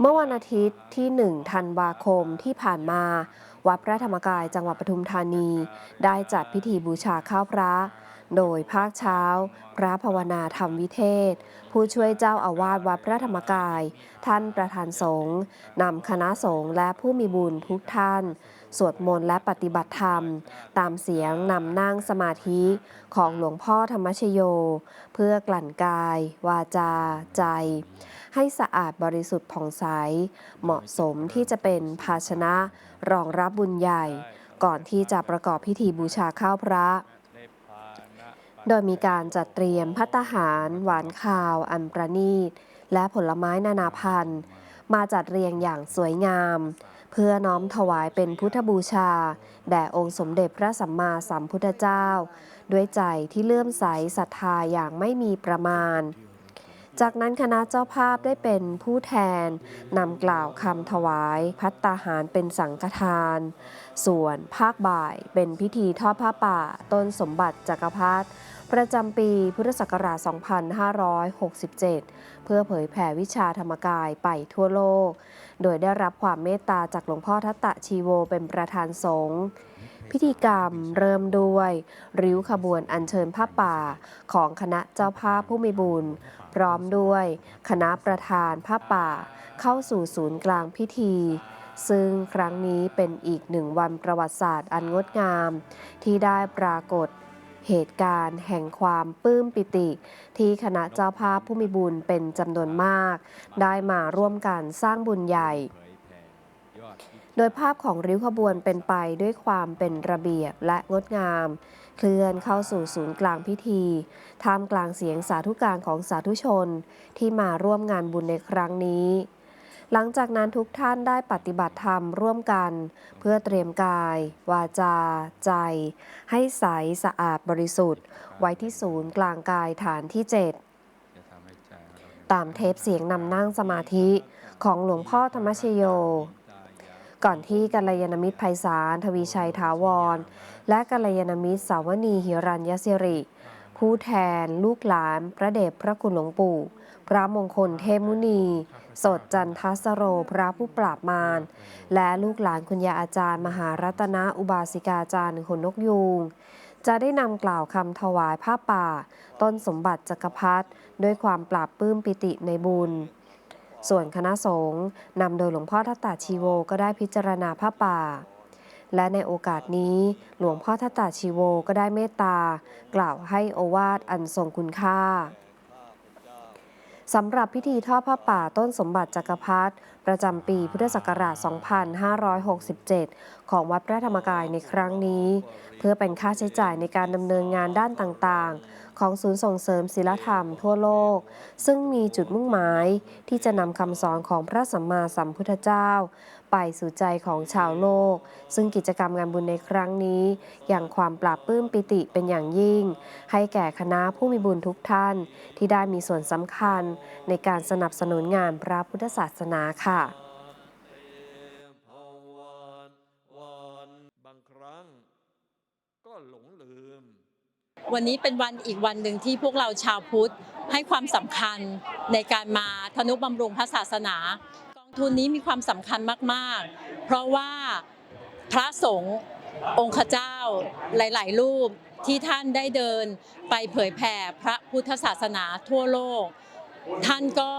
เมื่อวันอาทิตย์ที่ 1 ธันวาคมที่ผ่านมา วัดพระธรรมกายจังหวัดปทุมธานี ได้จัดพิธีบูชาข้าวพระ โดยภาคเช้า พระภาวนาธรรมวิเทศ ผู้ช่วยเจ้าอาวาสวัดพระธรรมกาย ท่านประธานสงฆ์นำคณะสงฆ์และผู้มีบุญทุกท่านสวดมนต์และปฏิบัติธรรม ตามเสียงนำนั่งสมาธิของหลวงพ่อธรรมชโย เพื่อกลั่นกาย วาจา ใจ ให้สะอาดบริสุทธิ์ผ่องใส เหมาะสมที่จะเป็นภาชนะรองรับบุญใหญ่ ก่อนที่จะประกอบพิธีบูชาข้าวพระโดยมีการจัดเตรียมพัตตาหาร หวานข้าว อันประณีต และผลไม้นานาพันธุ์ มาจัดเรียงอย่างสวยงาม พื่อน้อมถวายเป็นพุทธบูชา แด่องค์สมเด็จพระสัมมาสัมพุทธเจ้า ด้วยใจที่เลื่อมใสศรัทธาอย่างไม่มีประมาณ จากนั้นคณะเจ้าภาพได้เป็นผู้แทนนำกล่าวคำถวายพัตตาหารเป็นสังฆทาน ส่วนภาคบ่ายเป็นพิธีทอดผ้าป่า ต้นสมบัติจักรพรรดิ ประจำปีพุทธศักราช 2567 เพื่อเผยแผ่วิชาธรรมกายไปทั่วโลก โดยได้รับความเมตตาจากหลวงพ่อทัตตะชีโวเป็นประธานสงฆ์พิธีกรรมเริ่มด้วย ริ้วขบวนอัญเชิญผ้าป่าของคณะเจ้าภาพผู้มีบุญ พร้อมด้วยคณะประธานผ้าป่าเข้าสู่ศูนย์กลางพิธี ซึ่งครั้งนี้เป็นอีกหนึ่งวันประวัติศาสตร์อันงดงาม ที่ได้ปรากฏ เหตุการณ์แห่งความปลื้มปิติ ที่คณะเจ้าภาพผู้มีบุญเป็นจำนวนมาก ได้มาร่วมกันสร้างบุญใหญ่ โดยภาพของริ้วขบวนเป็นไปด้วยความเป็นระเบียบและงดงาม เคลื่อนเข้าสู่ศูนย์กลางพิธีท่ามกลางเสียงสาธุการของสาธุชน ที่มาร่วมงานบุญในครั้งนี้ หลังจากนั้นทุกท่านได้ปฏิบัติธรรมร่วมกัน เพื่อเตรียมกาย วาจา ใจ ให้ใสสะอาดบริสุทธิ์ ไว้ที่ศูนย์กลางกายฐานที่ 7 ตามเทปเสียงนำนั่งสมาธิของหลวงพ่อธรรมชโย ก่อนที่กัลยาณมิตรไพศาลทวีชัยถาวร และกัลยาณมิตรสาวนีหิรัญยสิริ ผู้แทน ลูกหลาน พระเดชพระคุณหลวงปู่ พระมงคลเทพมุนี สดจันทสโรพระผู้ปราบมาร และลูกหลานคุณยาอาจารย์ มหารัตนอุบาสิกาจารย์ขนนกยูงจะได้นำกล่าวคำถวายผ้าป่า ต้นสมบัติจักรพรรดิด้วยความปราบปลื้มปิติในบุญ ส่วนคณะสงฆ์นำโดยหลวงพ่อทัตตาชีโวก็ได้พิจารณาผ้าป่า และในโอกาสนี้หลวงพ่อทัตตาชีโวก็ได้เมตตากล่าวให้โอวาทอันทรงคุณค่า สำหรับพิธีทอดผ้าป่าต้นสมบัติจักรพรรดิประจำปีพุทธศักราช 2567 ของวัดพระธรรมกายในครั้งนี้ เพื่อเป็นค่าใช้จ่ายในการดำเนินงานด้านต่างๆ ของศูนย์ส่งเสริมศิลธรรมทั่วโลก ซึ่งมีจุดมุ่งหมายที่จะนำคำสอนของพระสัมมาสัมพุทธเจ้า ไปสู่ใจของชาวโลก ซึ่งกิจกรรมงานบุญในครั้งนี้ อย่างความปราบปลื้มปิติเป็นอย่างยิ่ง ให้แก่คณะผู้มีบุญทุกท่าน ที่ได้มีส่วนสำคัญ ในการสนับสนุนงานพระพุทธศาสนาค่ะภวันวันบางครั้งก็หลงลืมวันนี้เป็นวันอีกวันหนึ่งที่พวกเราชาวพุทธให้ความสำคัญในการมาทนุบำรุงพระศาสนากอง ทุนนี้มีความสำคัญมากๆ เพราะว่าพระสงฆ์องค์เจ้าหลาย ๆ รูปที่ท่านได้เดินไปเผยแผ่พระพุทธศาสนาทั่วโลก ท่านก็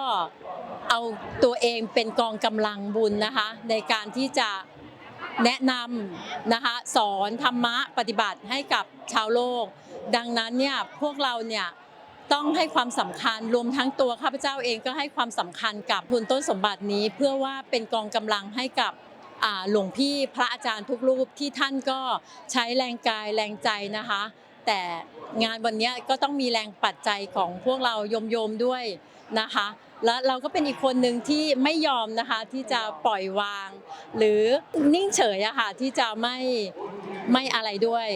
เอาตัวเองเป็นกองกำลังบุญนะคะในการที่จะแนะนำนะคะสอนธรรมะปฏิบัติให้กับชาวโลก ดังนั้นเนี่ยพวกเราเนี่ย ต้องให้ความสำคัญรวมทั้งตัวข้าพเจ้าเองก็ให้ความสำคัญกับทุนต้นสมบัตินี้ เพื่อว่าเป็นกองกำลังให้กับหลวงพี่พระอาจารย์ทุกรูปที่ท่านก็ใช้แรงกายแรงใจนะคะ แต่งานวันนี้ก็ต้องมีแรงปัจจัยของพวกเราโยมๆด้วยนะคะ แล้วเราก็เป็นอีกคนหนึ่งที่ไม่ยอมนะคะที่จะปล่อยวาง หรือนิ่งเฉยอะค่ะที่จะไม่ไม่อะไรด้วย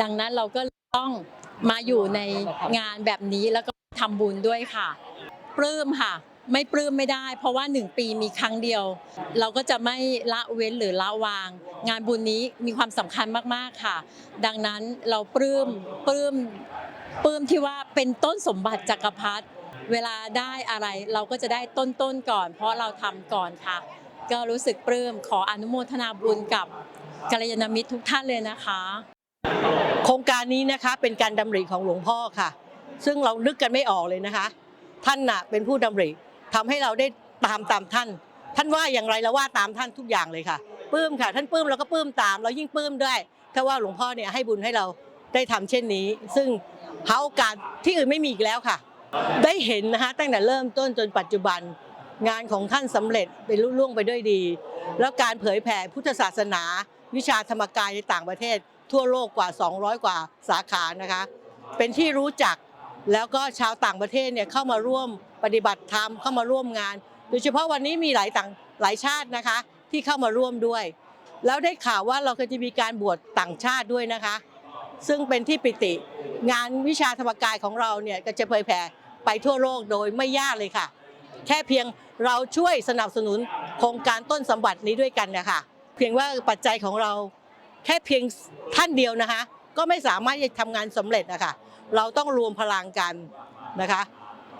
ดังนั้นเราก็ต้อง มาอยู่ในงานแบบนี้แล้วก็ทำบุญด้วยค่ะ ปลื้มค่ะ ไม่ปลื้มไม่ได้ เพราะว่าหนึ่งปีมีครั้งเดียว เราก็จะไม่ละเว้นหรือละวาง งานบุญนี้มีความสำคัญมากๆค่ะ ดังนั้นเราปลื้มปลื้มปลื้มที่ว่าเป็นต้นสมบัติจักรพรรดิเวลาได้อะไรเราก็จะได้ต้นๆก่อน เพราะเราทำก่อนค่ะ ก็รู้สึกปลื้มขออนุโมทนาบุญกับกัลยาณมิตรทุกท่านเลยนะคะ โครงการนี้นะคะเป็นการดำริของหลวงพ่อค่ะ ซึ่งเรานึกกันไม่ออกเลยนะคะ ท่านน่ะเป็นผู้ดำริทำให้เราได้ตามตามท่าน ท่านว่าอย่างไรเราว่าตามท่านทุกอย่างเลยค่ะปื้มค่ะ ท่านปื้มเราก็ปื้มตาม เรายิ่งปื้มด้วยถ้าว่าหลวงพ่อเนี่ยให้บุญให้เราได้ทำเช่นนี้ ซึ่งหาโอกาสที่อื่นไม่มีอีกแล้วค่ะ ได้เห็นนะคะตั้งแต่เริ่มต้นจนปัจจุบันงานของท่านสำเร็จเป็นรุ่ล่วงไปด้วยดี แล้วการเผยแผ่พุทธศาสนา วิชาธรรมกายในต่างประเทศ ทั่วโลกกว่า 200 กว่าสาขานะคะ เป็นที่รู้จักแล้วก็ชาวต่างประเทศเนี่ยเข้ามาร่วมปฏิบัติธรรมเข้ามาร่วมงาน โดยเฉพาะวันนี้มีหลายต่างหลายชาตินะคะ ที่เข้ามาร่วมด้วย แล้วได้ข่าวว่าเราก็จะมีการบวชต่างชาติด้วยนะคะ ซึ่งเป็นที่ปิติ งานวิชาธรรมกายของเราเนี่ยก็จะเผยแผ่ไปทั่วโลกโดยไม่ยากเลยค่ะ แค่เพียงเราช่วยสนับสนุนโครงการต้นสมบัตินี้ด้วยกันนะคะเพียงว่าปัจจัยของเรา แค่เพียงท่านเดียวนะคะ ก็ไม่สามารถจะทำงานสำเร็จนะคะเราต้องรวมพลังกันนะคะ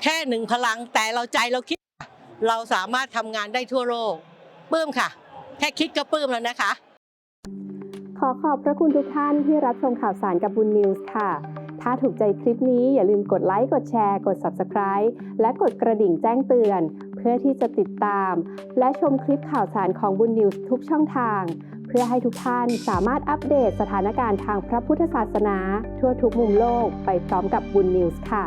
แค่หนึ่งพลังแต่เราใจเราคิด เราสามารถทำงานได้ทั่วโลกปลื้มค่ะ แค่คิดก็ปลื้มแล้วนะคะ ขอขอบพระคุณทุกท่านที่รับชมข่าวสารกับบุญนิวส์ค่ะ ถ้าถูกใจคลิปนี้อย่าลืมกดไลค์ กดแชร์ กด Subscribe และกดกระดิ่งแจ้งเตือน เพื่อที่จะติดตาม และชมคลิปข่าวสารของบุญนิวส์ทุกช่องทาง เพื่อให้ทุกท่านสามารถอัปเดตสถานการณ์ทางพระพุทธศาสนา ทั่วทุกมุมโลกไปพร้อมกับบุญนิวส์ค่ะ